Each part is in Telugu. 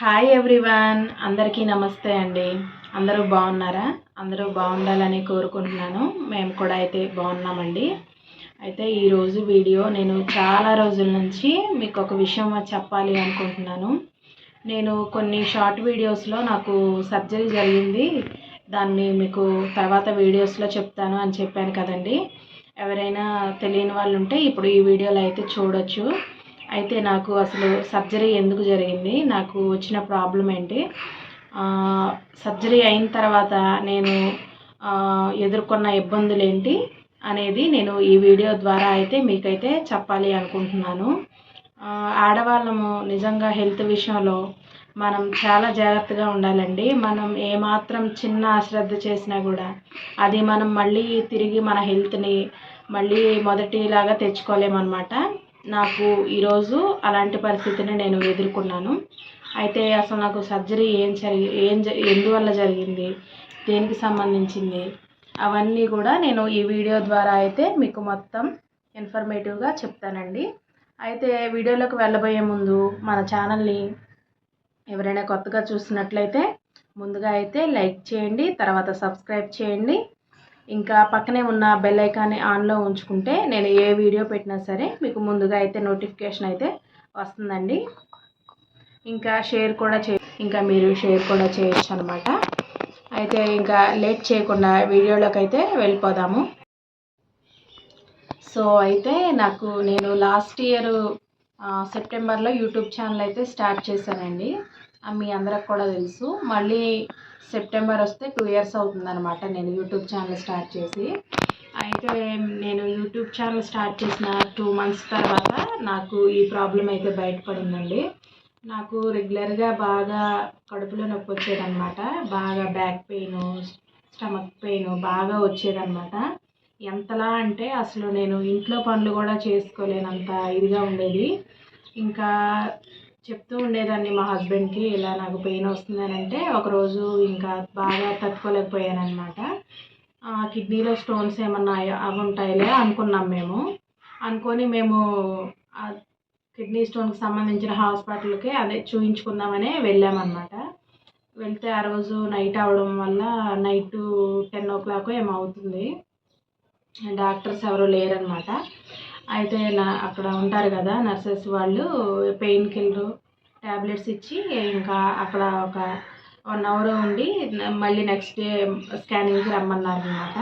హాయ్ ఎవ్రీవన్ అందరికీ నమస్తే అండి. అందరూ బాగున్నారా? అందరూ బాగుండాలని కోరుకుంటున్నాను. మేము కూడా అయితే బాగున్నామండి. అయితే ఈరోజు వీడియో నేను చాలా రోజుల నుంచి మీకు ఒక విషయం చెప్పాలి అనుకుంటున్నాను. నేను కొన్ని షార్ట్ వీడియోస్లో నాకు సర్జరీ జరిగింది. దాన్ని మీకు తర్వాత వీడియోస్లో చెప్తాను అని చెప్పాను కదండి. ఎవరైనా తెలియని వాళ్ళు ఉంటే ఇప్పుడు ఈ వీడియోలో అయితే చూడొచ్చు. అయితే నాకు అసలు సర్జరీ ఎందుకు జరిగింది? నాకు వచ్చిన ప్రాబ్లం ఏంటి? సర్జరీ అయిన తర్వాత నేను ఎదుర్కొన్న ఇబ్బందులు ఏంటి అనేది నేను ఈ వీడియో ద్వారా అయితే మీకైతే చెప్పాలి అనుకుంటున్నాను. ఆడవాళ్ళము నిజంగా హెల్త్ విషయంలో మనం చాలా జాగ్రత్తగా ఉండాలండి. మనం ఏమాత్రం చిన్న అశ్రద్ధ చేసినా కూడా అది మనం మళ్ళీ తిరిగి మన హెల్త్ని మళ్ళీ మొదటిలాగా తెచ్చుకోలేమన్నమాట. నాకు ఈరోజు అలాంటి పరిస్థితిని నేను ఎదుర్కొన్నాను. అయితే అసలు నాకు సర్జరీ ఏం జరిగి ఏం ఎందువల్ల జరిగింది? దేనికి సంబంధించింది? అవన్నీ కూడా నేను ఈ వీడియో ద్వారా అయితే మీకు మొత్తం ఇన్ఫర్మేటివ్గా చెప్తానండి. అయితే వీడియోలోకి వెళ్ళబోయే ముందు మన ఛానల్ని ఎవరైనా కొత్తగా చూసినట్లయితే ముందుగా అయితే లైక్ చేయండి తర్వాత సబ్స్క్రైబ్ చేయండి. ఇంకా పక్కనే ఉన్న బెల్ ఐకాన్ని ఆన్లో ఉంచుకుంటే నేను ఏ వీడియో పెట్టినా సరే మీకు ముందుగా అయితే నోటిఫికేషన్ అయితే వస్తుందండి. ఇంకా షేర్ కూడా చే ఇంకా మీరు షేర్ కూడా చేయొచ్చు అనమాట అయితే ఇంకా లేట్ చేయకుండా వీడియోలోకి అయితే వెళ్ళిపోదాము. సో అయితే నాకు నేను లాస్ట్ ఇయర్ సెప్టెంబర్లో యూట్యూబ్ ఛానల్ అయితే స్టార్ట్ చేశానండి. మీ అందరికి కూడా తెలుసు. మళ్ళీ సెప్టెంబర్ వస్తే టూ ఇయర్స్ అవుతుందన్నమాట నేను యూట్యూబ్ ఛానల్ స్టార్ట్ చేసి. అయితే నేను యూట్యూబ్ ఛానల్ స్టార్ట్ చేసిన టూ మంత్స్ తర్వాత నాకు ఈ ప్రాబ్లం అయితే బయటపడిందండి. నాకు రెగ్యులర్గా బాగా కడుపులో నొప్పి వచ్చేదన్నమాట. బాగా బ్యాక్ పెయిన్ స్టమక్ పెయిన్ బాగా వచ్చేదన్నమాట. ఎంతలా అంటే అసలు నేను ఇంట్లో పనులు కూడా చేసుకోలేనంత ఇదిగా ఉండేది. ఇంకా చెప్తూ ఉండేదాన్ని మా హస్బెండ్కి ఇలా నాకు పెయిన్ వస్తుందని అంటే ఒకరోజు ఇంకా బాగా తట్టుకోలేకపోయాను అనమాట కిడ్నీలో స్టోన్స్ ఏమన్నా అవి ఉంటాయిలే అనుకున్నాం మేము. అనుకొని మేము కిడ్నీ స్టోన్కి సంబంధించిన హాస్పిటల్కి అదే చూయించుకుందామని వెళ్ళామన్నమాట. వెళ్తే ఆ రోజు నైట్ అవడం వల్ల నైట్ టెన్ ఓ క్లాక్ ఏమవుతుంది డాక్టర్స్ ఎవరు లేరనమాట అయితే నా అక్కడ ఉంటారు కదా నర్సెస్ వాళ్ళు పెయిన్ కిల్లర్ ట్యాబ్లెట్స్ ఇచ్చి ఇంకా అక్కడ ఒక వన్ అవర్ ఉండి మళ్ళీ నెక్స్ట్ డే స్కానింగ్కి రమ్మన్నారు అనమాట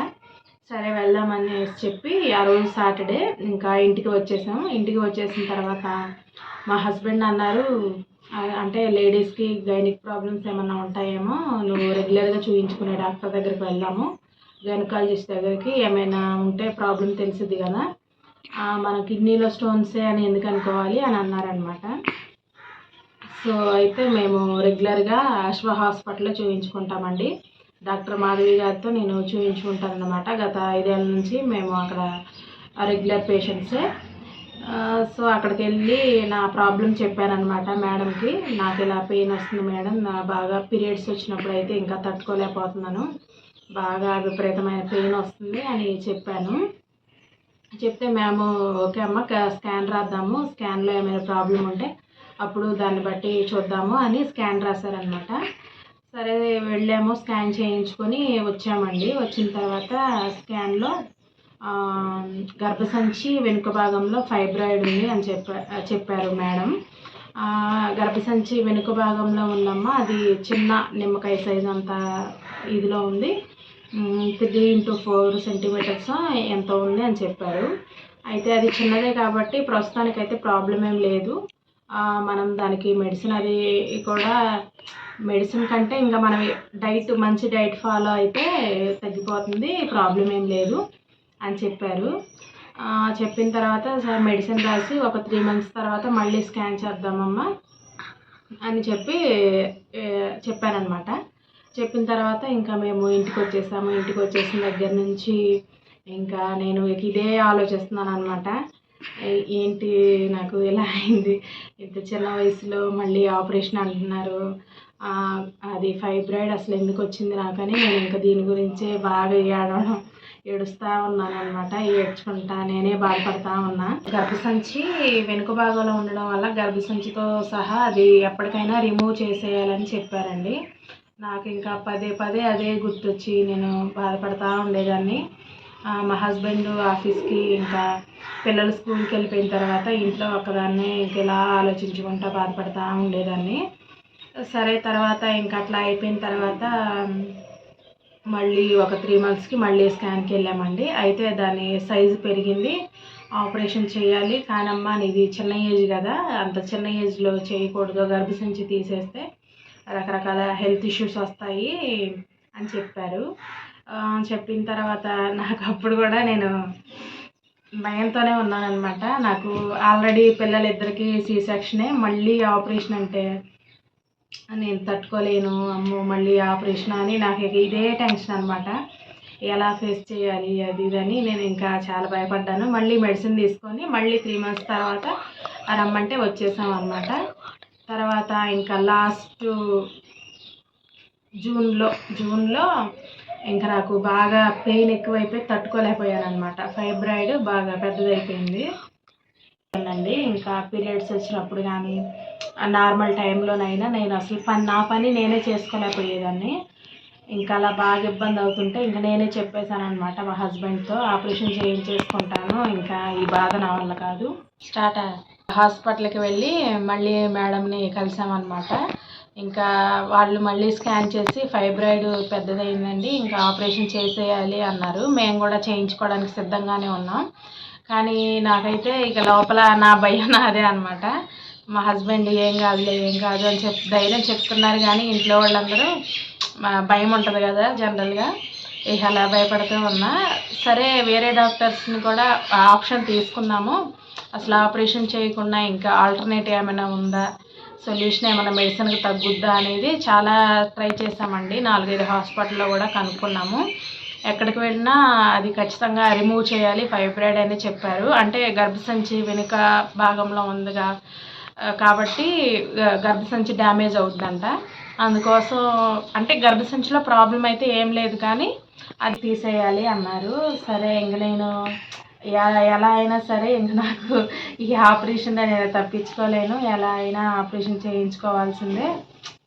సరే వెళ్దామని చెప్పి ఆ రోజు సాటర్డే ఇంకా ఇంటికి వచ్చేసాం ఇంటికి వచ్చేసిన తర్వాత మా హస్బెండ్ అన్నారు అంటే లేడీస్కి గైనిక్ ప్రాబ్లమ్స్ ఏమన్నా ఉంటాయేమో నువ్వు రెగ్యులర్గా చూపించుకునే డాక్టర్ దగ్గరికి వెళ్దాము. గైనకాలజిస్ట్ దగ్గరికి ఏమైనా ఉంటే ప్రాబ్లం తెలిసిద్ది కదా మన కిడ్నీలో స్టోన్సే అని ఎందుకు అనుకోవాలి అని అన్నారనమాట సో అయితే మేము రెగ్యులర్గా అశ్వ హాస్పిటల్లో చూపించుకుంటామండి డాక్టర్ మాధవి గారితో నేను చూపించుకుంటాను అనమాట గత ఐదేళ్ళ నుంచి మేము అక్కడ రెగ్యులర్ పేషెంట్సే. సో అక్కడికి వెళ్ళి నా ప్రాబ్లం చెప్పానమాట మేడంకి. నాకు ఇలా పెయిన్ వస్తుంది మేడం నా బాగా పీరియడ్స్ వచ్చినప్పుడు అయితే ఇంకా తట్టుకోలేకపోతున్నాను. బాగా విపరీతమైన పెయిన్ వస్తుంది అని చెప్పాను. చెప్తే మేము ఓకే అమ్మ స్కాన్ రాద్దాము. స్కాన్లో ఏమైనా ప్రాబ్లం ఉంటే అప్పుడు దాన్ని బట్టి చూద్దాము అని స్కాన్ రాశారనమాట సరే వెళ్ళాము. స్కాన్ చేయించుకొని వచ్చామండి. వచ్చిన తర్వాత స్కాన్లో గర్భసంచి వెనుక భాగంలో ఫైబ్రాయిడ్ ఉంది అని చెప్పా చెప్పారు మేడం గర్భసంచి వెనుక భాగంలో ఉందమ్మా అది చిన్న నిమ్మకాయ సైజ్ అంత ఇదిలో ఉంది. త్రీ ఇంటూ ఫోర్ సెంటీమీటర్స్ ఎంత ఉంది అని చెప్పారు. అయితే అది చిన్నదే కాబట్టి ప్రస్తుతానికి అయితే ప్రాబ్లం ఏం లేదు. మనం దానికి మెడిసిన్ అది కూడా మెడిసిన్ కంటే ఇంకా మనం డైట్ మంచి డైట్ ఫాలో అయితే తగ్గిపోతుంది ప్రాబ్లం ఏం లేదు అని చెప్పారు. చెప్పిన తర్వాత సార్ మెడిసిన్ రాసి ఒక త్రీ మంత్స్ తర్వాత మళ్ళీ స్కాన్ చేద్దామమ్మా అని చెప్పి చెప్పారనమాట చెప్పిన తర్వాత ఇంకా మేము ఇంటికి వచ్చేసాము ఇంటికి వచ్చేసిన దగ్గర నుంచి ఇంకా నేను ఇదే ఆలోచిస్తున్నాను అనమాట ఏంటి నాకు ఇలా అయింది? ఇంత చిన్న వయసులో మళ్ళీ ఆపరేషన్ అంటున్నారు. అది ఫైబ్రాయిడ్ అసలు ఎందుకు వచ్చింది నాకని నేను ఇంకా దీని గురించే బాగా ఏడవడం ఏడుస్తూ ఉన్నాను అనమాట ఏడ్చుకుంటా నేనే బాధపడతా ఉన్నా. గర్భసంచి వెనుక భాగంలో ఉండడం వల్ల గర్భసంచితో సహా అది ఎప్పటికైనా రిమూవ్ చేసేయాలని చెప్పారండి. నాకు ఇంకా పదే పదే అదే గుర్తొచ్చి నేను బాధపడతా ఉండేదాన్ని. మా హస్బెండ్ ఆఫీస్కి ఇంకా పిల్లలు స్కూల్కి వెళ్ళిపోయిన తర్వాత ఇంట్లో ఒకదాన్ని ఇంకెలా ఆలోచించుకుంటా బాధపడతా ఉండేదాన్ని. సరే తర్వాత ఇంకా అట్లా అయిపోయిన తర్వాత మళ్ళీ ఒక త్రీ మంత్స్కి మళ్ళీ స్కాన్కి వెళ్ళామండి అయితే దాని సైజు పెరిగింది. ఆపరేషన్ చేయాలి. కానమ్మా నీది చిన్న ఏజ్ కదా. అంత చిన్న ఏజ్లో చేయకూడదు. గర్భసంచి తీసేస్తే రకరకాల హెల్త్ ఇష్యూస్ వస్తాయి అని చెప్పారు. చెప్పిన తర్వాత నాకు అప్పుడు కూడా నేను భయంతోనే ఉన్నానన్నమాట. నాకు ఆల్రెడీ పిల్లలిద్దరికి సి సెక్షనే మళ్ళీ ఆపరేషన్ అంటే నేను తట్టుకోలేను అమ్మో మళ్ళీ ఆపరేషన్ అని నాకు ఇదే టెన్షన్ అనమాట ఎలా ఫేస్ చేయాలి అది ఇదని అని నేను ఇంకా చాలా భయపడ్డాను. మళ్ళీ మెడిసిన్ తీసుకొని మళ్ళీ త్రీ మంత్స్ తర్వాత రమ్మంటే వచ్చేసాం అనమాట తర్వాత ఇంకా లాస్ట్ జూన్లో జూన్లో ఇంకా నాకు బాగా పెయిన్ ఎక్కువైపోయి తట్టుకోలేకపోయాను అనమాట ఫైబ్రాయిడ్ బాగా పెద్దదైపోయింది. అండి ఇంకా పీరియడ్స్ వచ్చినప్పుడు కానీ నార్మల్ టైంలోనైనా నేను అసలు పని నా పని నేనే చేసుకోలేకపోయేదాన్ని. ఇంకా అలా బాగా ఇబ్బంది అవుతుంటే ఇంకా నేనే చెప్పేశాను అనమాట మా హస్బెండ్తో ఆపరేషన్ చేయించేసుకుంటాను ఇంకా ఈ బాధ నా వల్ల కాదు స్టార్ట్ హాస్పిటల్కి వెళ్ళి మళ్ళీ మేడంని కలిసామన్నమాట. ఇంకా వాళ్ళు మళ్ళీ స్కాన్ చేసి ఫైబ్రాయిడ్ పెద్దదైందండి ఇంకా ఆపరేషన్ చేసేయాలి అన్నారు. మేము కూడా చేయించుకోవడానికి సిద్ధంగానే ఉన్నాం. కానీ నాకైతే ఇక లోపల నా భయం నాదే అనమాట మా హస్బెండ్ ఏం కాదులే ఏం కాదు అని చెప్ ధైర్యం చెప్తున్నారు కానీ ఇంట్లో వాళ్ళందరూ మా భయం ఉంటుంది కదా జనరల్గా. ఇక అలా భయపడుతూ ఉన్నా. సరే వేరే డాక్టర్స్ని కూడా ఆప్షన్ తీసుకున్నాము అసలు ఆపరేషన్ చేయకుండా ఇంకా ఆల్టర్నేటివ్ ఏమైనా ఉందా? సొల్యూషన్ ఏమైనా మెడిసిన్కి తగ్గుద్దా అనేది చాలా ట్రై చేసామండి నాలుగైదు హాస్పిటల్లో కూడా కనుక్కున్నాము. ఎక్కడికి వెళ్ళినా అది ఖచ్చితంగా రిమూవ్ చేయాలి ఫైబ్రాయిడ్ అని చెప్పారు. అంటే గర్భసంచి వెనుక భాగంలో ఉందిగా. కాబట్టి గ- గర్భసంచి డ్యామేజ్ అవుతుందంట అందుకోసం అంటే గర్భసంచిలో ప్రాబ్లం అయితే ఏం లేదు కానీ అది తీసేయాలి అన్నారు. సరే ఇంక నేను ఎలా అయినా సరే ఇంకా నాకు ఈ ఆపరేషన్ నేను తప్పించుకోలేను. ఎలా అయినా ఆపరేషన్ చేయించుకోవాల్సిందే.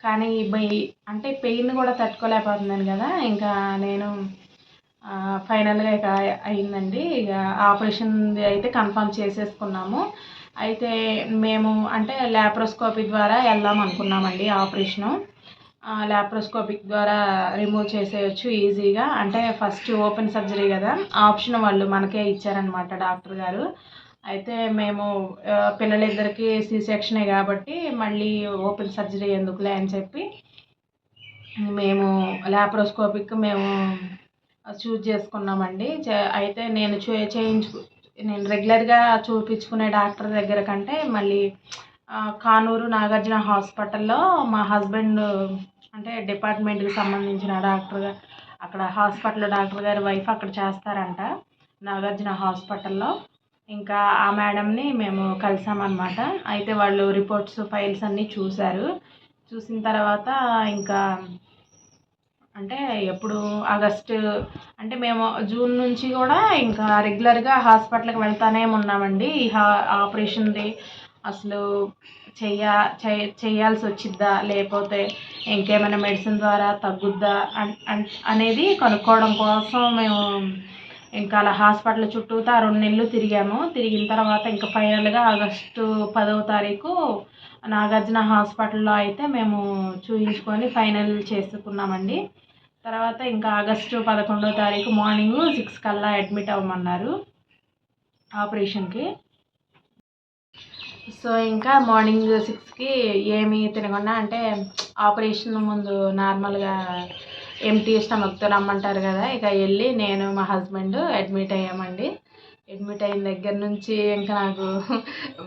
కానీ ఈ అంటే పెయిన్ కూడా తట్టుకోలేకపోతున్నాను కదా. ఇంకా నేను ఫైనల్గా ఇక అయిందండి. ఇక ఆపరేషన్ అయితే కన్ఫర్మ్ చేసేసుకున్నాము. అయితే మేము అంటే ల్యాప్రోస్కోపీ ద్వారా వెళ్దాం అనుకున్నామండి ఆపరేషను. ల్యాప్రోస్కోపిక్ ద్వారా రిమూవ్ చేసేయచ్చు ఈజీగా అంటే ఫస్ట్ ఓపెన్ సర్జరీ కదా ఆప్షన్ వాళ్ళు మనకే ఇచ్చారనమాట డాక్టర్ గారు. అయితే మేము పిల్లలిద్దరికీ సి సెక్షనే కాబట్టి మళ్ళీ ఓపెన్ సర్జరీ ఎందుకులే అని చెప్పి మేము ల్యాప్రోస్కోపిక్ మేము చూజ్ చేసుకున్నామండి. చే- అయితే నేను చే చేయించు నేను రెగ్యులర్గా చూపించుకునే డాక్టర్ దగ్గర కంటే మళ్ళీ కానూరు నాగార్జున హాస్పిటల్లో మా హస్బెండ్ అంటే డిపార్ట్మెంట్కి సంబంధించిన డాక్టర్ అక్కడ హాస్పిటల్ డాక్టర్ గారి వైఫ్ అక్కడ చేస్తారంట నాగార్జున హాస్పిటల్లో. ఇంకా ఆ మేడంని మేము కలిసామన్నమాట. అయితే వాళ్ళు రిపోర్ట్స్ ఫైల్స్ అన్నీ చూశారు. చూసిన తర్వాత ఇంకా అంటే ఎప్పుడు ఆగస్టు అంటే మేము జూన్ నుంచి కూడా ఇంకా రెగ్యులర్గా హాస్పిటల్కి వెళ్తానే ఉన్నామండి. ఈ హా ఆపరేషన్ది అసలు చెయ్య చేయాల్సి వచ్చిద్దా లేకపోతే ఇంకేమైనా మెడిసిన్ ద్వారా తగ్గుద్దా? అన్- అనేది కనుక్కోవడం కోసం మేము ఇంకా అలా హాస్పిటల్ చుట్టూతా రెండు నెలలు తిరిగాము. తిరిగిన తర్వాత ఇంకా ఫైనల్గా ఆగస్టు పదవ తారీఖు నాగార్జున హాస్పిటల్లో అయితే మేము చూయించుకొని ఫైనల్ చేసుకున్నామండి. తర్వాత ఇంకా ఆగస్టు పదకొండో తారీఖు మార్నింగ్ సిక్స్ కల్లా అడ్మిట్ అవ్వమన్నారు. ఆపరేషన్కి. సో ఇంకా మార్నింగ్ సిక్స్కి ఏమీ తినకుండా అంటే ఆపరేషన్ ముందు నార్మల్గా ఎంటీ స్టమక్తో రమ్మంటారు కదా ఇక వెళ్ళి నేను మా హస్బెండ్ అడ్మిట్ అయ్యామండి. అడ్మిట్ అయిన దగ్గర నుంచి ఇంకా నాకు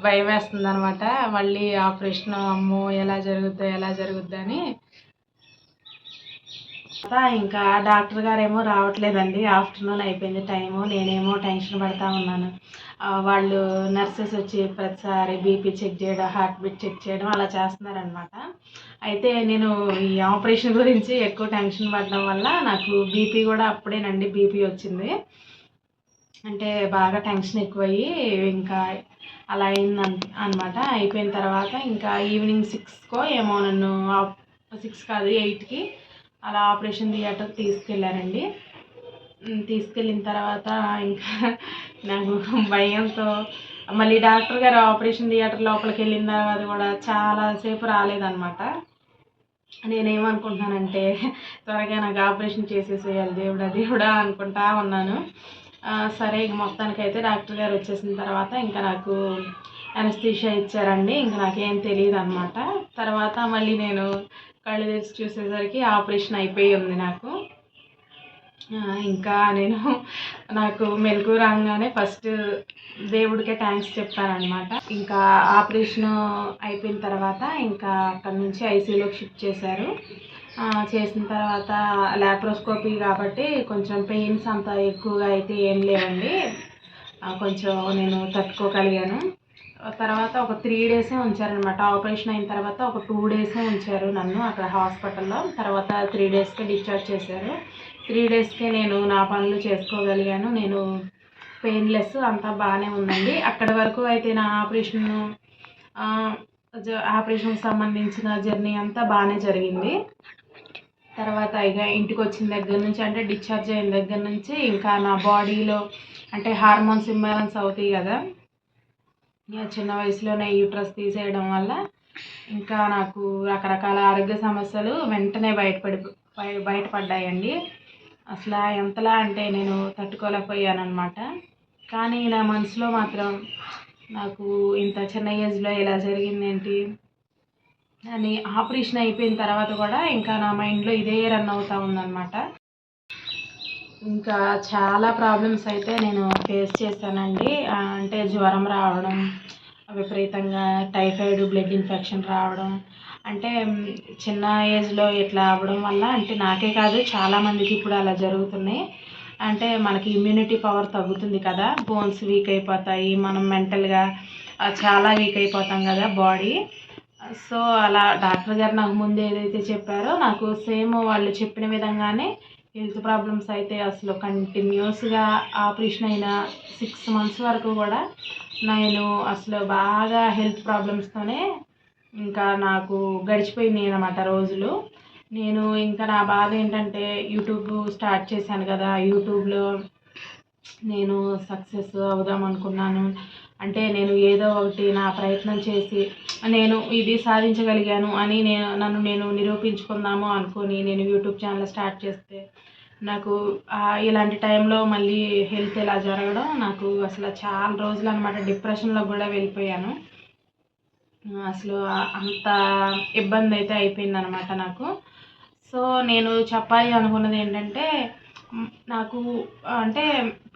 భయం వేస్తుంది అనమాట మళ్ళీ ఆపరేషన్ అమ్మో ఎలా జరుగుద్దో ఎలా జరుగుద్దో అని ఇంకా డాక్టర్ గారేమో రావట్లేదండి. ఆఫ్టర్నూన్ అయిపోయింది టైము. నేనేమో టెన్షన్ పడతా ఉన్నాను. వాళ్ళు నర్సెస్ వచ్చి ప్రతిసారి బీపీ చెక్ చేయడం హార్ట్ బీట్ చెక్ చేయడం అలా చేస్తున్నారనమాట అయితే నేను ఈ ఆపరేషన్ గురించి ఎక్కువ టెన్షన్ పడడం వల్ల నాకు బీపీ కూడా అప్పుడేనండి బీపీ వచ్చింది. అంటే బాగా టెన్షన్ ఎక్కువయ్యి ఇంకా అలా అయింది అనమాట అయిపోయిన తర్వాత ఇంకా ఈవినింగ్ సిక్స్కో ఏమో నన్ను సిక్స్ కాదు ఎయిట్కి అలా ఆపరేషన్ థియేటర్ తీసుకెళ్ళారండి తీసుకెళ్ళిన తర్వాత ఇంకా నాకు భయంతో మళ్ళీ డాక్టర్ గారు ఆపరేషన్ థియేటర్ లోపలికి వెళ్ళిన తర్వాత కూడా చాలాసేపు రాలేదనమాట నేనేమనుకుంటున్నానంటే త్వరగా నాకు ఆపరేషన్ చేసేసేయాలి దేవుడా దేవుడా అనుకుంటా ఉన్నాను. సరే ఇక మొత్తానికైతే డాక్టర్ గారు వచ్చేసిన తర్వాత ఇంకా నాకు అనస్థీషియా ఇచ్చారండి. ఇంకా నాకేం తెలియదు అనమాట తర్వాత మళ్ళీ నేను కళ్ళు తెరిచి చూసేసరికి ఆపరేషన్ అయిపోయి ఉంది నాకు. ఇంకా నేను నాకు మెలకు రాగానే ఫస్ట్ దేవుడికే థ్యాంక్స్ చెప్పానమాట ఇంకా ఆపరేషన్ అయిపోయిన తర్వాత ఇంకా అక్కడ నుంచి ఐసీయూలోకి షిఫ్ట్ చేశారు. చేసిన తర్వాత ల్యాప్రోస్కోపీ కాబట్టి కొంచెం పెయిన్స్ అంత ఎక్కువగా అయితే ఏం లేవండి. కొంచెం నేను తట్టుకోగలిగాను. తర్వాత ఒక త్రీ డేసే ఉంచారనమాట ఆపరేషన్ అయిన తర్వాత ఒక టూ డేసే ఉంచారు నన్ను అక్కడ హాస్పిటల్లో. తర్వాత త్రీ డేస్కే డిశ్చార్జ్ చేశారు. త్రీ డేస్కే నేను నా పనులు చేసుకోగలిగాను. నేను పెయిన్లెస్ అంతా బాగానే ఉందండి. అక్కడి వరకు అయితే నా ఆపరేషన్ ఆపరేషన్కి సంబంధించిన జర్నీ అంతా బాగానే జరిగింది. తర్వాత ఇక ఇంటికి వచ్చిన దగ్గర నుంచి అంటే డిశ్చార్జ్ అయిన దగ్గర నుంచి ఇంకా నా బాడీలో అంటే హార్మోన్స్ ఇంబ్యాలెన్స్ అవుతాయి కదా. చిన్న వయసులోనే యూట్రస్ తీసేయడం వల్ల ఇంకా నాకు రకరకాల ఆరోగ్య సమస్యలు వెంటనే బయటపడి బయ- బయటపడ్డాయండి. అసలు ఎంతలా అంటే నేను తట్టుకోలేకపోయానమాట కానీ నా మనసులో మాత్రం నాకు ఇంత చిన్న ఏజ్లో ఇలా జరిగింది ఏంటి అని ఆపరేషన్ అయిపోయిన తర్వాత కూడా ఇంకా నా మైండ్లో ఇదే రన్ అవుతూ ఉందన్నమాట. ఇంకా చాలా ప్రాబ్లమ్స్ అయితే నేను ఫేస్ చేశానండి. అంటే జ్వరం రావడం విపరీతంగా టైఫాయిడ్ బ్లడ్ ఇన్ఫెక్షన్ రావడం. అంటే చిన్న ఏజ్లో ఇట్లా అవ్వడం వల్ల అంటే నాకే కాదు చాలామందికి ఇప్పుడు అలా జరుగుతున్నాయి. అంటే మనకి ఇమ్యూనిటీ పవర్ తగ్గుతుంది కదా బోన్స్ వీక్ అయిపోతాయి మనం మెంటల్గా చాలా వీక్ అయిపోతాం కదా బాడీ సో అలా డాక్టర్ గారు నాకు ముందు ఏదైతే చెప్పారో నాకు సేమ్ వాళ్ళు చెప్పిన విధంగానే హెల్త్ ప్రాబ్లమ్స్ అయితే అసలు కంటిన్యూస్గా ఆపరేషన్ అయిన సిక్స్ మంత్స్ వరకు కూడా నేను అసలు బాగా హెల్త్ ప్రాబ్లమ్స్తోనే ఇంకా నాకు గడిచిపోయినాయి అనమాట రోజులు. నేను ఇంకా నా బాధ ఏంటంటే యూట్యూబ్ స్టార్ట్ చేశాను కదా యూట్యూబ్లో నేను సక్సెస్ అవుదాం అనుకున్నాను అంటే నేను ఏదో ఒకటి నా ప్రయత్నం చేసి నేను ఇది సాధించగలిగాను అని నేను నన్ను నేను నిరూపించుకుందాము అనుకొని నేను యూట్యూబ్ ఛానల్ స్టార్ట్ చేస్తే నాకు ఇలాంటి టైంలో మళ్ళీ హెల్త్ ఇలా జరగడం నాకు అసలు చాలా రోజులు అనమాట డిప్రెషన్లో కూడా వెళ్ళిపోయాను. అసలు అంత ఇబ్బంది అయితే అయిపోయింది అనమాట నాకు. సో నేను చెప్పాలి అనుకున్నది ఏంటంటే నాకు అంటే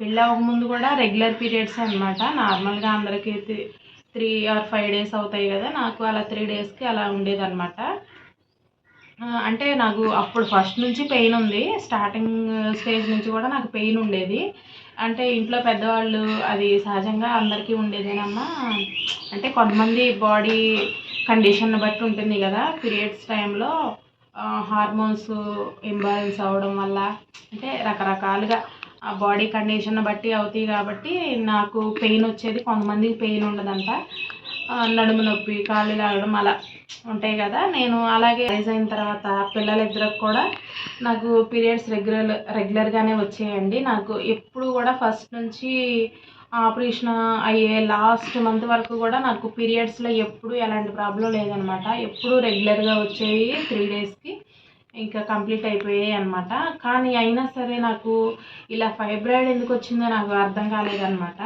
పెళ్ళి అవ్వకముందు కూడా రెగ్యులర్ పీరియడ్స్ అనమాట నార్మల్గా అందరికీ త్రీ ఆర్ ఫైవ్ డేస్ అవుతాయి కదా నాకు అలా త్రీ డేస్కి అలా ఉండేదన్నమాట. అంటే నాకు అప్పుడు ఫస్ట్ నుంచి పెయిన్ ఉంది. స్టార్టింగ్ స్టేజ్ నుంచి కూడా నాకు పెయిన్ ఉండేది. అంటే ఇంట్లో పెద్దవాళ్ళు అది సహజంగా అందరికీ ఉండేదేనమ్మా అంటే కొంతమంది బాడీ కండిషన్ బట్టి ఉంటుంది కదా పీరియడ్స్ టైంలో. హార్మోన్స్ ఇంబ్యాలెన్స్ అవ్వడం వల్ల అంటే రకరకాలుగా ఆ బాడీ కండిషన్ బట్టి అవుతాయి కాబట్టి నాకు పెయిన్ వచ్చేది కొంతమందికి పెయిన్ ఉండదంట. నడుము నొప్పి కాళ్ళు లాగడం అలా ఉంటాయి కదా. నేను అలాగే రైజ్ అయిన తర్వాత పిల్లలిద్దరికి కూడా నాకు పీరియడ్స్ రెగ్యులర్ రెగ్యులర్గానే వచ్చేయండి. నాకు ఎప్పుడు కూడా ఫస్ట్ నుంచి ఆపరేషన్ అయ్యే లాస్ట్ మంత్ వరకు కూడా నాకు పీరియడ్స్లో ఎప్పుడు ఎలాంటి ప్రాబ్లం లేదనమాట. ఎప్పుడు రెగ్యులర్గా వచ్చేవి త్రీ డేస్కి ఇంకా కంప్లీట్ అయిపోయాయి అనమాట. కానీ అయినా సరే నాకు ఇలా ఫైబ్రాయిడ్ ఎందుకు వచ్చిందో నాకు అర్థం కాలేదనమాట.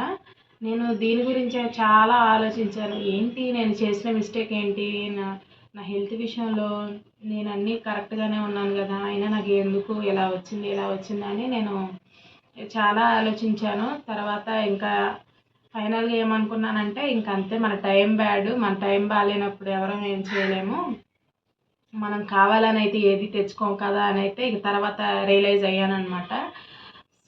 నేను దీని గురించి చాలా ఆలోచించాను. ఏంటి నేను చేసిన మిస్టేక్ ఏంటి? నా నా హెల్త్ విషయంలో నేను అన్నీ కరెక్ట్గానే ఉన్నాను కదా. అయినా నాకు ఎందుకు ఇలా వచ్చింది ఇలా వచ్చిందని నేను చాలా ఆలోచించాను. తర్వాత ఇంకా ఫైనల్గా ఏమనుకున్నానంటే ఇంక అంతే మన టైం బ్యాడ్. మన టైం బాగాలేనప్పుడు ఎవరం ఏం చేయలేము. మనం కావాలని అయితే ఏది తెచ్చుకోం కదా అని అయితే ఇక తర్వాత రియలైజ్ అయ్యానమాట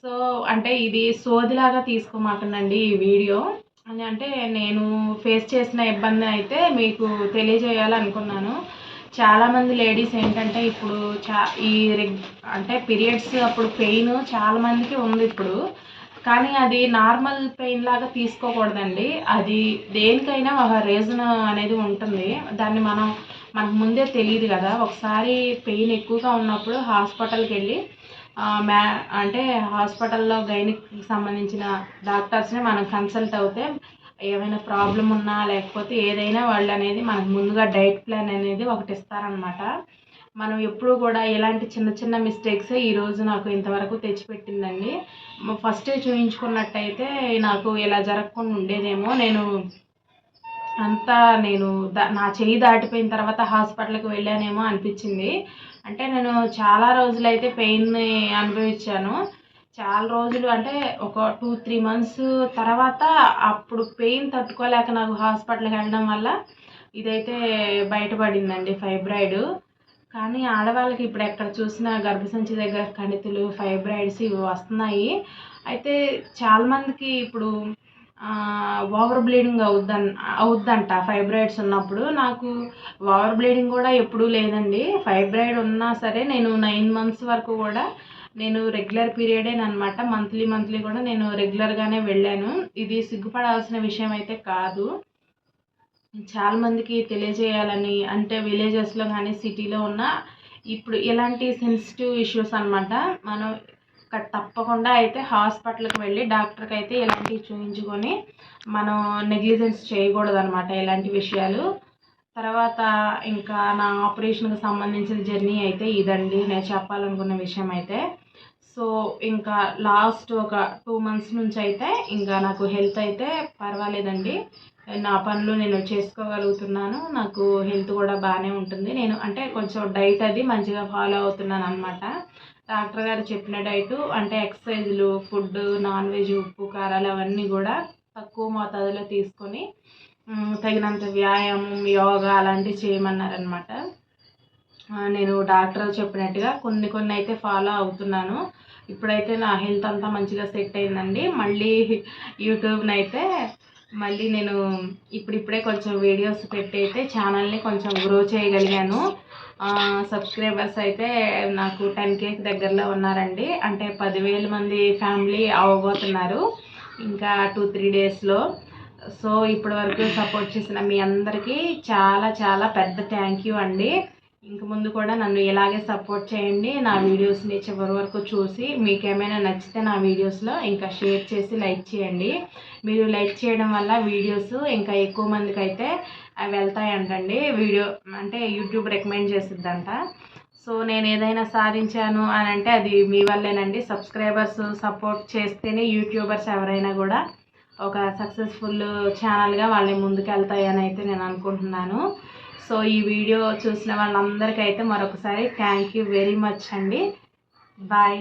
సో అంటే ఇది సోదిలాగా తీసుకోమాకండి ఈ వీడియో. అని అంటే నేను ఫేస్ చేసిన ఇబ్బంది అయితే మీకు తెలియజేయాలనుకున్నాను. చాలామంది లేడీస్ ఏంటంటే ఇప్పుడు చా ఈ రెగ్ అంటే పీరియడ్స్ అప్పుడు పెయిన్ చాలామందికి ఉంది ఇప్పుడు. కానీ అది నార్మల్ పెయిన్ లాగా తీసుకోకూడదండి. అది దేనికైనా ఒక రీజన్ అనేది ఉంటుంది. దాన్ని మనం మనకు ముందే తెలియదు కదా. ఒకసారి పెయిన్ ఎక్కువగా ఉన్నప్పుడు హాస్పిటల్కి వెళ్ళి మ్యా అంటే హాస్పిటల్లో గైనిక్ సంబంధించిన డాక్టర్స్ని మనం కన్సల్ట్ అవుతే ఏమైనా ప్రాబ్లం ఉన్నా లేకపోతే ఏదైనా వాళ్ళు అనేది మనకు ముందుగా డైట్ ప్లాన్ అనేది ఒకటి ఇస్తారనమాట మనం ఎప్పుడు కూడా ఇలాంటి చిన్న చిన్న మిస్టేక్స్ ఈరోజు నాకు ఇంతవరకు తెచ్చిపెట్టిందండి. ఫస్ట్ చూపించుకున్నట్టయితే నాకు ఇలా జరగకుండా ఉండేదేమో. నేను అంతా నేను దా నా చెయ్యి దాటిపోయిన తర్వాత హాస్పిటల్కి వెళ్ళానేమో అనిపించింది. అంటే నేను చాలా రోజులైతే పెయిన్ అనుభవించాను. చాలా రోజులు అంటే ఒక టూ త్రీ మంత్స్ తర్వాత అప్పుడు పెయిన్ తట్టుకోలేక నాకు హాస్పిటల్కి వెళ్ళడం వల్ల ఇదైతే బయటపడిందండి ఫైబ్రాయిడ్. కానీ ఆడవాళ్ళకి ఇప్పుడు ఎక్కడ చూసినా గర్భసంచి దగ్గర కణితులు ఫైబ్రాయిడ్స్ ఇవి వస్తున్నాయి. అయితే చాలామందికి ఇప్పుడు ఓవర్ బ్లీడింగ్ అవుద్దని అవుద్దంట ఫైబ్రాయిడ్స్ ఉన్నప్పుడు. నాకు ఓవర్ బ్లీడింగ్ కూడా ఎప్పుడూ లేదండి. ఫైబ్రాయిడ్ ఉన్నా సరే నేను నైన్ మంత్స్ వరకు కూడా నేను రెగ్యులర్ పీరియడే అనమాట మంత్లీ మంత్లీ కూడా నేను రెగ్యులర్గానే వెళ్ళాను. ఇది సిగ్గుపడాల్సిన విషయం అయితే కాదు. చాలామందికి తెలియజేయాలని అంటే విలేజెస్లో కానీ సిటీలో ఉన్న ఇప్పుడు ఇలాంటి సెన్సిటివ్ ఇష్యూస్ అనమాట మనం తప్పకుండా అయితే హాస్పిటల్కి వెళ్ళి డాక్టర్కి అయితే ఇలాంటివి చూపించుకొని మనం నెగ్లిజెన్స్ చేయకూడదు అనమాట ఇలాంటి విషయాలు. తర్వాత ఇంకా నా ఆపరేషన్కి సంబంధించిన జర్నీ అయితే ఇదండి. నేను చెప్పాలనుకున్న విషయం అయితే. సో ఇంకా లాస్ట్ ఒక టూ మంత్స్ నుంచి అయితే ఇంకా నాకు హెల్త్ అయితే పర్వాలేదండి. నా పనులు నేను చేసుకోగలుగుతున్నాను. నాకు హెల్త్ కూడా బాగానే ఉంటుంది. నేను అంటే కొంచెం డైట్ అది మంచిగా ఫాలో అవుతున్నాను అనమాట డాక్టర్ గారు చెప్పిన డైటు అంటే ఎక్సర్సైజులు ఫుడ్ నాన్ వెజ్ ఉప్పు కారాలు అవన్నీ కూడా తక్కువ మోతాదులో తీసుకొని తగినంత వ్యాయామం యోగా అలాంటివి చేయమన్నారనమాట నేను డాక్టర్ చెప్పినట్టుగా కొన్ని కొన్ని అయితే ఫాలో అవుతున్నాను. ఇప్పుడైతే నా హెల్త్ అంతా మంచిగా సెట్ అయిందండి. మళ్ళీ యూట్యూబ్ని అయితే మళ్ళీ నేను ఇప్పుడిప్పుడే కొంచెం వీడియోస్ పెట్టి అయితే ఛానల్ని కొంచెం గ్రో చేయగలిగాను. సబ్స్క్రైబర్స్ అయితే నాకు టెన్ కేక్ దగ్గరలో ఉన్నారండి. అంటే పదివేల మంది ఫ్యామిలీ అవ్వబోతున్నారు. ఇంకా టూ త్రీ డేస్లో. సో ఇప్పటి వరకు సపోర్ట్ చేసిన మీ అందరికీ చాలా చాలా పెద్ద థ్యాంక్ యూ అండి. ఇంక ముందు కూడా నన్ను ఇలాగే సపోర్ట్ చేయండి. నా వీడియోస్ని చివరి వరకు చూసి మీకు ఏమైనా నచ్చితే నా వీడియోస్లో ఇంకా షేర్ చేసి లైక్ చేయండి. మీరు లైక్ చేయడం వల్ల వీడియోస్ ఇంకా ఎక్కువ మందికి అయితే వెళ్తాయంటండి. వీడియో అంటే యూట్యూబ్ రికమెండ్ చేసిద్దంట. సో నేను ఏదైనా సాధించాను అని అంటే అది మీ వల్లేనండి. సబ్స్క్రైబర్స్ సపోర్ట్ చేస్తేనే యూట్యూబర్స్ ఎవరైనా కూడా ఒక సక్సెస్ఫుల్ ఛానల్గా వాళ్ళని ముందుకెళ్తాయని అయితే నేను అనుకుంటున్నాను. సో ఈ వీడియో చూసిన వాళ్ళందరికీ అయితే మరొకసారి థ్యాంక్ యూ వెరీ మచ్ అండి. బాయ్